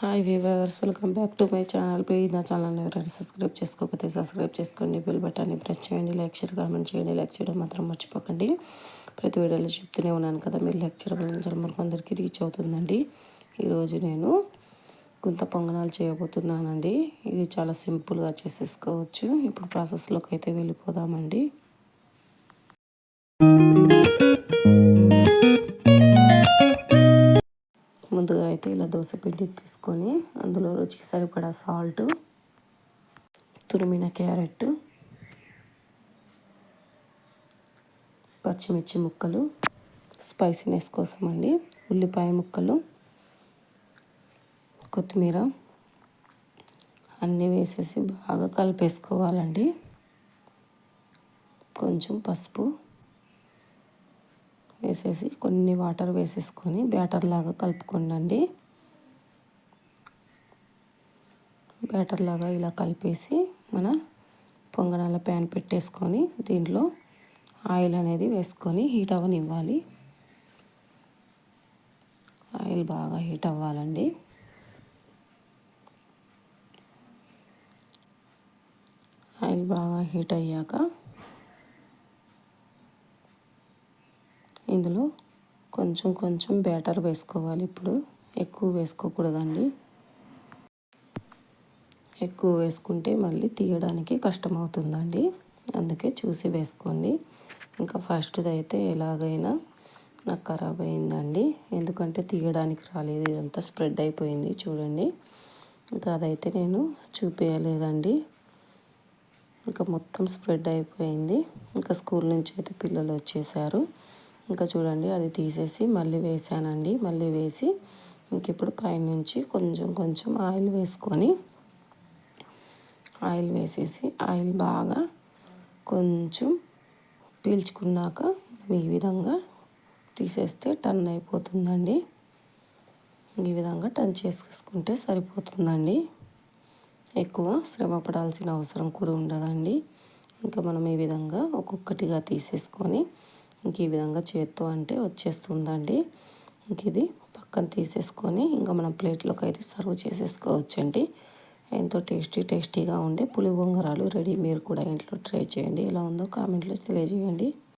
Hi viewers welcome back to my channel. Please నా ఛానల్ని ఎవరైనా సబ్స్క్రైబ్ చేసుకోకపోతే సబ్స్క్రైబ్ చేసుకోండి బెల్ బటన్ని ప్రెస్ చేయండి. లైక్ షేర్ కామెంట్ చేయండి. లైక్ చేయడం మాత్రం మర్చిపోకండి. ప్రతి వీడియోలో చెప్తూనే ఉన్నాను కదా మీరు లైక్ చేయడం వల్ల మనకు అందరికీ రీచ్ అవుతుందండి. ఈరోజు నేను గుంత పొంగనాలు చేయబోతున్నానండి. ఇది చాలా సింపుల్గా చేసేసుకోవచ్చు. ఇప్పుడు ప్రాసెస్లోకి అయితే వెళ్ళిపోదామండి. అయితే ఇలా దోశ పిండి తీసుకొని అందులో రుచికి సరిపడా సాల్ట్ తురిమిన క్యారెట్ పచ్చిమిర్చి ముక్కలు స్పైసీనెస్ కోసం అండి ఉల్లిపాయ ముక్కలు కొత్తిమీర అన్నీ వేసేసి బాగా కలిపేసుకోవాలండి. కొంచెం పసుపు వేసేసి కొన్ని వాటర్ వేసేసుకొని బ్యాటర్ లాగా కలుపుకోండి బ్యాటర్ లాగా ఇలా కలిపేసి మన పొంగనాల ప్యాన్ పెట్టేసుకొని దీంట్లో ఆయిల్ అనేది వేసుకొని హీట్ అవ్వనివ్వాలి. ఆయిల్ బాగా హీట్ అవ్వాలండి. ఆయిల్ బాగా హీట్ అయ్యాక ఇందులో కొంచెం కొంచెం బ్యాటర్ వేసుకోవాలి ఇప్పుడు. ఎక్కువ వేసుకోకూడదండి. ఎక్కువ వేసుకుంటే మళ్ళీ తీయడానికి కష్టమవుతుందండి. అందుకే చూసి వేసుకోండి. ఇంకా ఫస్ట్ది అయితే ఎలాగైనా నాకు ఖరాబ్ అయిందండి. ఎందుకంటే తీయడానికి రాలేదు. ఇదంతా స్ప్రెడ్ అయిపోయింది చూడండి. ఇంకా అదైతే నేను చూపించలేదండి ఇంకా మొత్తం స్ప్రెడ్ అయిపోయింది. ఇంకా స్కూల్ నుంచి అయితే పిల్లలు వచ్చేసారు. ఇంకా చూడండి అది తీసేసి మళ్ళీ వేసానండి. మళ్ళీ వేసి ఇంక ఇప్పుడు పైనుంచి కొంచెం కొంచెం ఆయిల్ వేసుకొని ఆయిల్ వేసేసి ఆయిల్ బాగా కొంచెం పీల్చుకున్నాక ఈ విధంగా తీసేస్తే టన్ అయిపోతుందండి. ఈ విధంగా టర్న్ చేసుకుంటే సరిపోతుందండి. ఎక్కువ శ్రమ పడాల్సిన అవసరం కూడా ఉండదండి. ఇంకా మనం ఈ విధంగా ఒక్కొక్కటిగా తీసేసుకొని ఇంక ఈ విధంగా చేత్తో అంటే వచ్చేస్తుందండి. ఇంక ఇది పక్కన తీసేసుకొని ఇంకా మనం ప్లేట్లోకి అయితే సర్వ్ చేసేసుకోవచ్చండి. ఎంతో టేస్టీ టేస్టీగా ఉండే పులి బొంగరాలు రెడీ. మీరు కూడా ఇంట్లో ట్రై చేయండి. ఎలా ఉందో కామెంట్లో తెలియజేయండి.